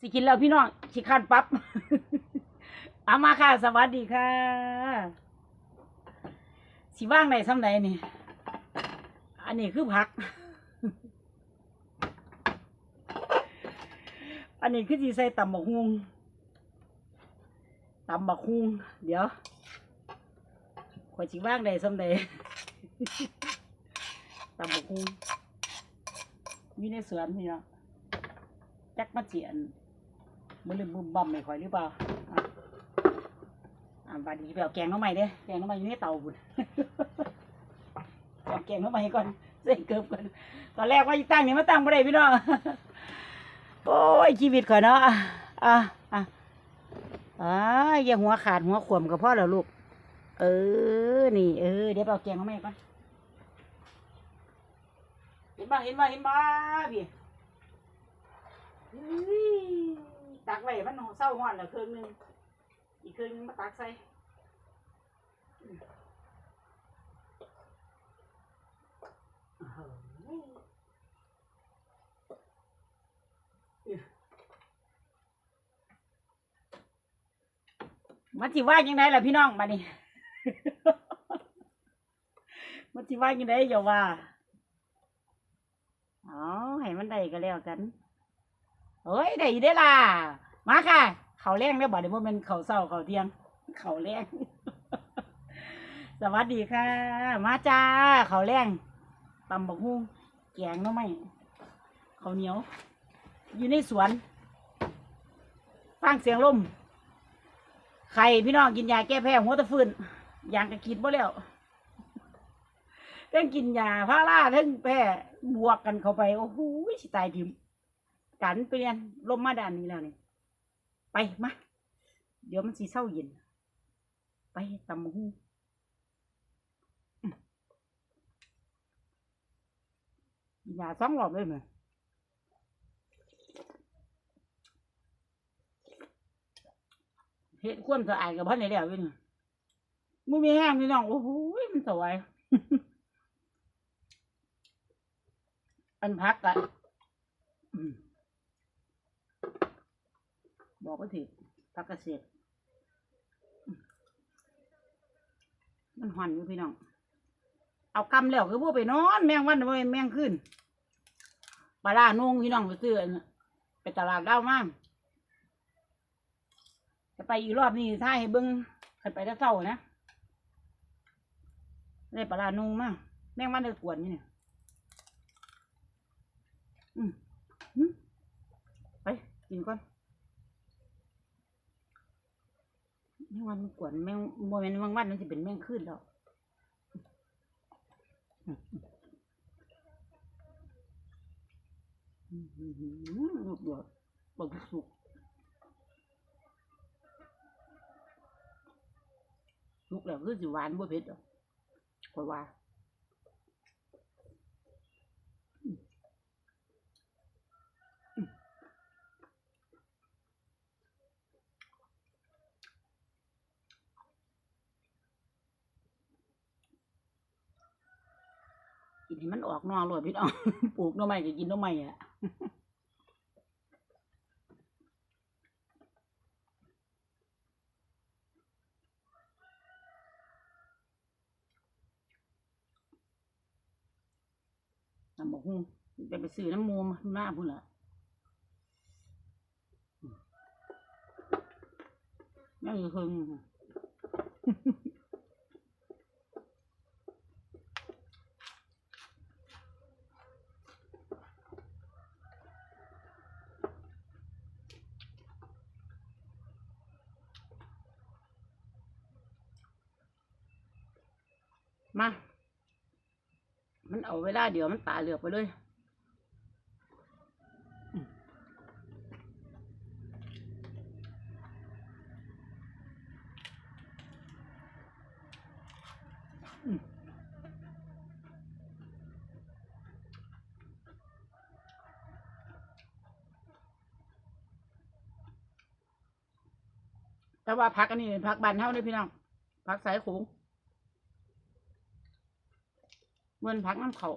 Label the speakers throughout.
Speaker 1: สิกินแล้วพี่น้องสิคันปั๊บเอามาค่ะ สวัสดีค่ะ สิว่างไหนซ้ำไหนนี่ อันนี้คือผัก อันนี้คือสีใส่ตำบักฮุงตำบักฮุงเดี๋ยวขอยสิว่างไหนซ้ำไหนตำบักฮุงมีในสวนพี่เนาะจักมาเจียน มันลืมบุมบั่มไม่ค่อยหรือเปล่าอ่าบาดนีไปเอาแกงน้องใหม่เด้แกงน้องใหม่อยู่ในเตาบุญเอาแกงน้องใหม่ก่อนเส้นเกิบก่อนตอนแรกว่าจะตั้งนี่มาตั้งไม่ได้พี่น้องโอ้ยชีวิตข่อยเนาะอะอะอะอ่าอย่าหัวขาดหัวขวมกับพ่อแล้วลูกเออ นี่ เออ เดี๋ยวไปเอาแกงน้องใหม่ก่อนเห็นบ้าเห็นบ้าเห็นบ้าพี่เฮ้ยตัก ไว้มันเศร้าห้อนแล้วเครื่องหนึงอีกเครื่องหนึงมาตักใส่อืมเอาเฮ้ยมันสิว่ายังไงล่ะพี่น้องมานี่ มันสิว่ายังไงอย่าว่าอ๋อให้มันได้ก็แล้วกัน เฮ้ยได้อยู่ได้อล่ะ มาค่ะ เขาแรงแล้วบ่เดี๋ยวมันเป็นเขาเศร้าเขาเที่ยง เขาแรงสวัสดีค่ะ มาจ้าเขาแรงตำบักฮุ้งแกงน้อไม่ข้าเหนียว อยู่ในสวนฟังเสียงลมใครพี่น้องกินยาแก้แพ้หัวตะฟืนยางกระกินบ่แล้วเทั้งกินยาพาราเทั้งแพ้บวกกันเข้าไป โอ้โหสิตายทิมกันเปลี่ยนลมมาด้านนี้แล้วนี่ ไปมาเดี๋ยวมันสีเศร้าเย็น ไปตำหูอย่าซ้ำหลอบเลยไหมเห็ดควนสะอาดกับพันในแล้วอยู่นี่มึงมีแห้งนี่น้อง โอ้โหมันสวยอันพักอะ บอกก็ถือพักเกษตรมันหันอยู่พี่น้อง เอากำแล้วคือพวกไปนอน แมงวันบ่แม่นแมงขึ้นปลาล่านงพี่น้องไปซื้อไปตลาดเล่ามากจะไปอีกรอบนี้ถ้าให้เบิ้งใครไปถ้าเศร้านะได้ปลาลานุ่งมากแมงวันได้กวนนี่เนี่ยอืมอืมไปกินก่อน แมงวันมันกวนแมงโมเมนต์แมงวันมันจะเป็นแมงขึ้นแล้วอื้อหือลูกเดือดบอกสุกสุกแล้วคือสิหวานบ่เผ็ดหรอกคอว่า กินให้มันออกนอกเลยพี่น้องปลูกหน่อไม้ก็กินหน่อไม้อะน้ำบอกฮูไปไปซื้อน้ำมูมหน้าพุ่นละนั่นคือเพิ่ง มา มันเอาเวลาเดี๋ยวมันตาเหลือกไปเลยแต่ว่าพักอันนี้พักบานเท่านี้พี่น้องพักสายขง เงินพักน้ำเขา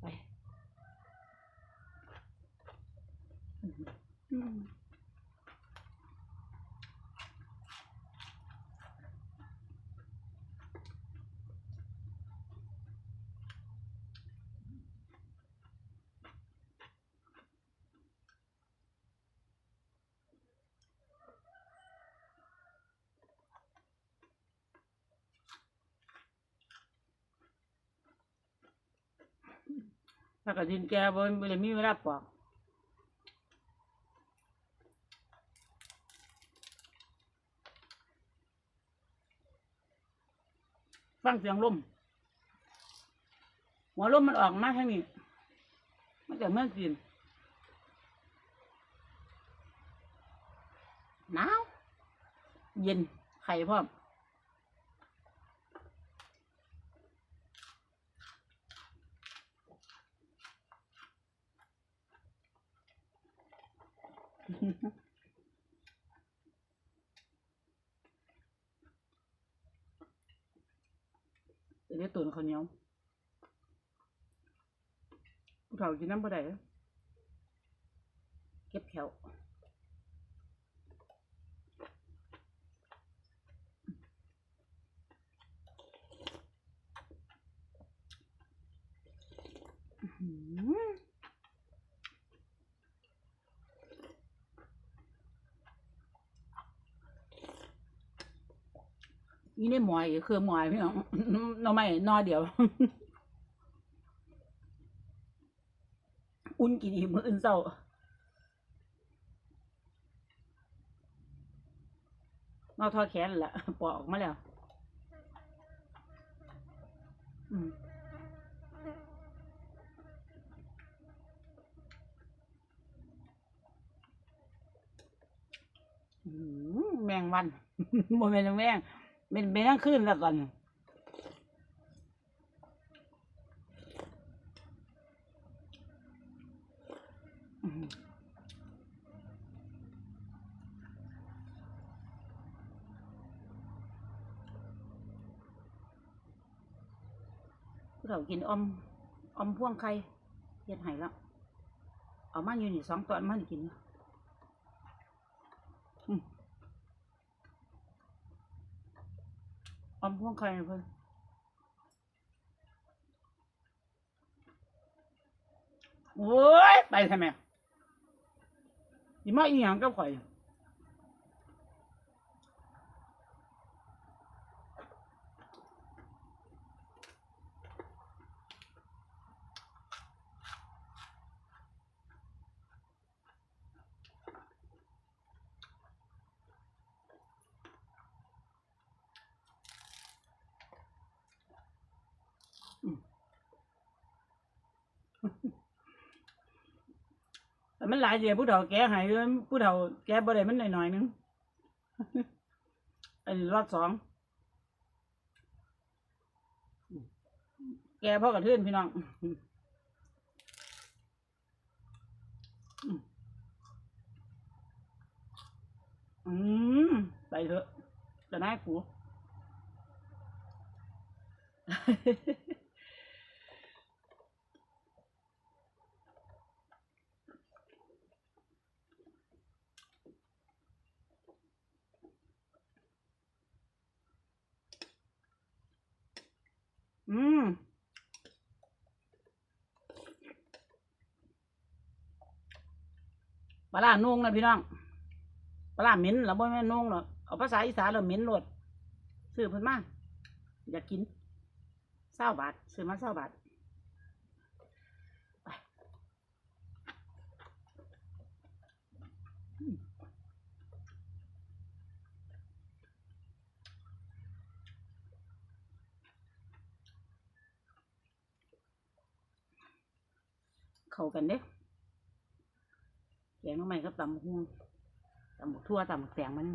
Speaker 1: ไปอืม ถ้ากระดินแกบนบริมีเวลาปอกฟังเสียงลม หัวลมมันออกมาทางนี้มันจะเมื่อกินหนาว เย็นไข่พร้อม จะได้ตุนข้าวเหนียวผู้เฒ่ากินน้ำปลาได้เด้อเก็บแถวอื้อหือ นี่ได้หมอยคือหมอยพี่น้องน่อไม่นอเดียว อุ่นกินอีกมื้ออื่นเช้านอทอแขนนั่นละปอกออกมาแล้วอืมแมงวันบ่แม่นแมง เป็นเป็นทั้งคืนแล้วก่อนเรากินอมอมพ่วงไข่เฮ็ดให้แล้วเอามาอยู่นี่สองตอนมันกินอืม อมพ่วงใครเพื่อนโอ้ย ไปทำไมยี่มาอีหยังก็ข่อย มันหลายเดียวผู้เฒ่าแกใหายผู้เฒ่าแกบ่ได้มันหน่อยๆนึงอันรอดสองแกพ่อกระเทือนพี่น้องอืมไปเถอะจะน่ากู อืมป ลาร้านุ่งนะพี่น้องปลาเหม็นเราบ่แม่นนุ่งหรอกเอาภาษาอีสานเราเหม็นโลดซื้อเพิ่นมาอยากกินเศร้าบาทซื้อมาเศร้าบาทไปเข้ากันเด้ แกงทำไมก็ตำหุ่งตำบักทั่วตำบักแตงมัน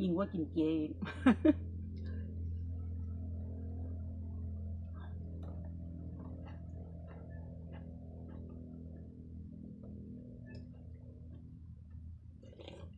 Speaker 1: ยิ่งว่ากินเจอีก